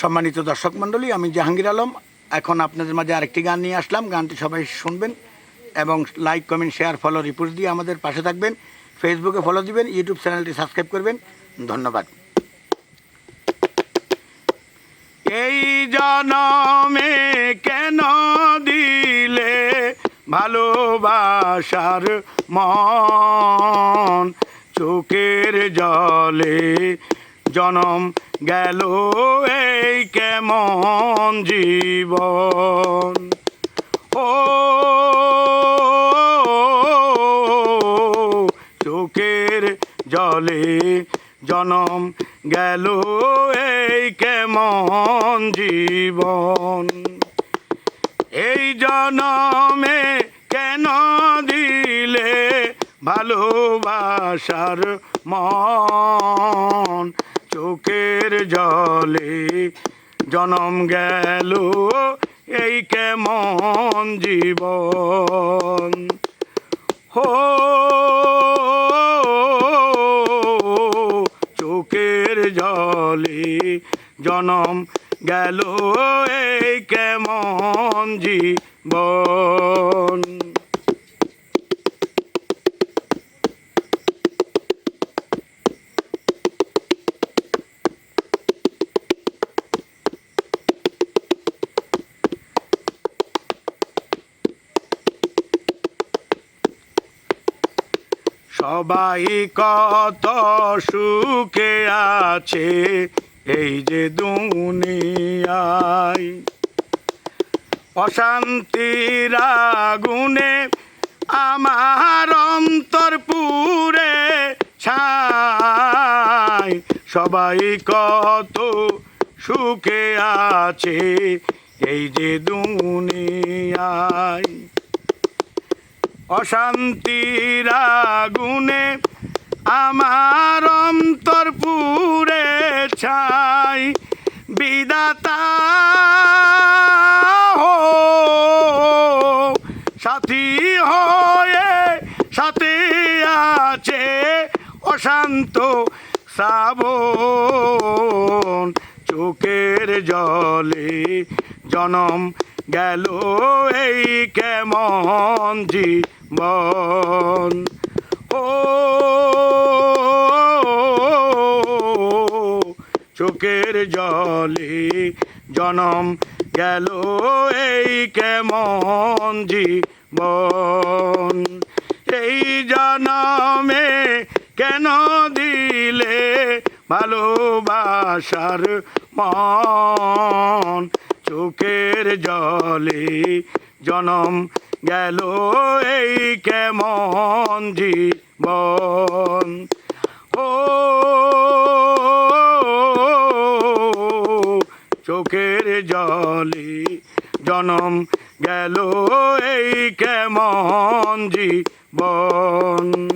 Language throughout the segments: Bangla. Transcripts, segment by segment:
সম্মানিত দর্শক মণ্ডলী, আমি জাহাঙ্গীর আলম। এখন আপনাদের মাঝে আরেকটি গান নিয়ে আসলাম। গানটি সবাই শুনবেন এবং like, comment, share, follow, report দিয়ে আমাদের পাশে থাকবেন। ফেসবুকে ফলো দিবেন, ইউটিউব চ্যানেলটি সাবস্ক্রাইব করবেন। ধন্যবাদ। এই জনমে কেন দিলে ভালোবাসার মন? চোখের জলে জনম গেল এই কেমন জীবন। ও, চোখের জলে জনম গেল এই কেমন জীবন। এই জনমে কেন দিলে ভালোবাসার মন? চোখের জলে জনম গেল এই কেমন জীবন। হো, চোখের জলে জনম গেল এই কেমন জীবন। সবাই কত সুখে আছে এই যে দুনিয়ায়। অশান্তির আগুনে আমার অন্তর পুরে ছাই। সবাই কত সুখে আছে এই যে দুনিয়ায়। অশান্তির আগুনে আমার অন্তর পুরে ছাই। বিদাতা হো, সাথী হয়ে সাথে আছে অশান্ত শ্রাবণ। চোখের জলে জনম গেল এই কেমন জীবন? ও, চোখের জলে জনম গেল এই কেমন জীবন? এই জনমে কেন দিলে ভালোবাসার মন? চোখের জলে জনম গেল এই কেমন জীবন। ও, চোখের জলে জনম গেল এই কেমন জীবন।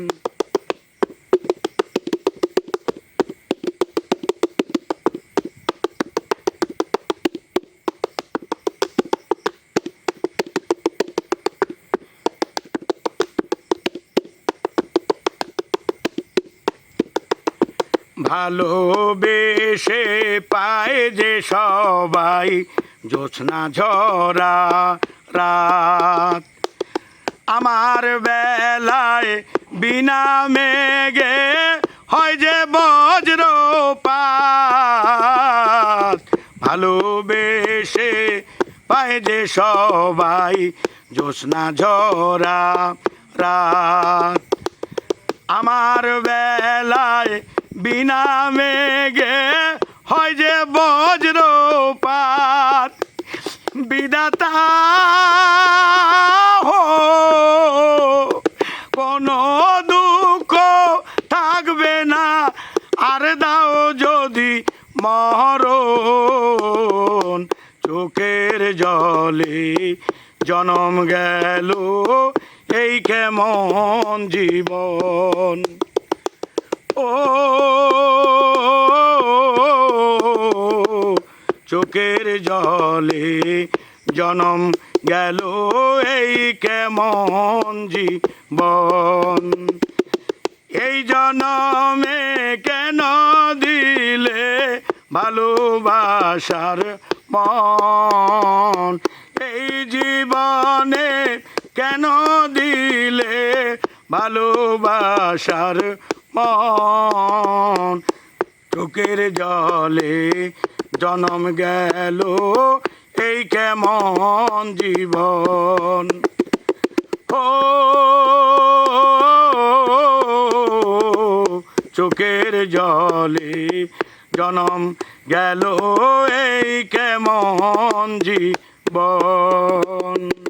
ভালোবেসে পায় যে সবাই জোছনা ঝরা রাত। আমার বেলায় বিনা মেঘে হয় যে বজ্রপাত। ভালোবেসে পায় যে সবাই জোছনা ঝরা রাত। আমার বেলায় বিনা মেঘে হয় যে বজ্রপাত। বিদাতা হো, কোনো দুঃখ থাকবে না। আর দাও যদি মরণ, চোখের জলে জনম গেল এই কেমন জীবন। ও চোখের জলে জনম গেল এই কেমন জীবন? এই জনমে কেন দিলে ভালোবাসার মন? এই জীবনে কেন দিলে ভালোবাসার মন। চোখের জলে জনম গেল, এই কেমন জীবন? ও, চোখের জলে জনম গেল, এই কেমন জীবন?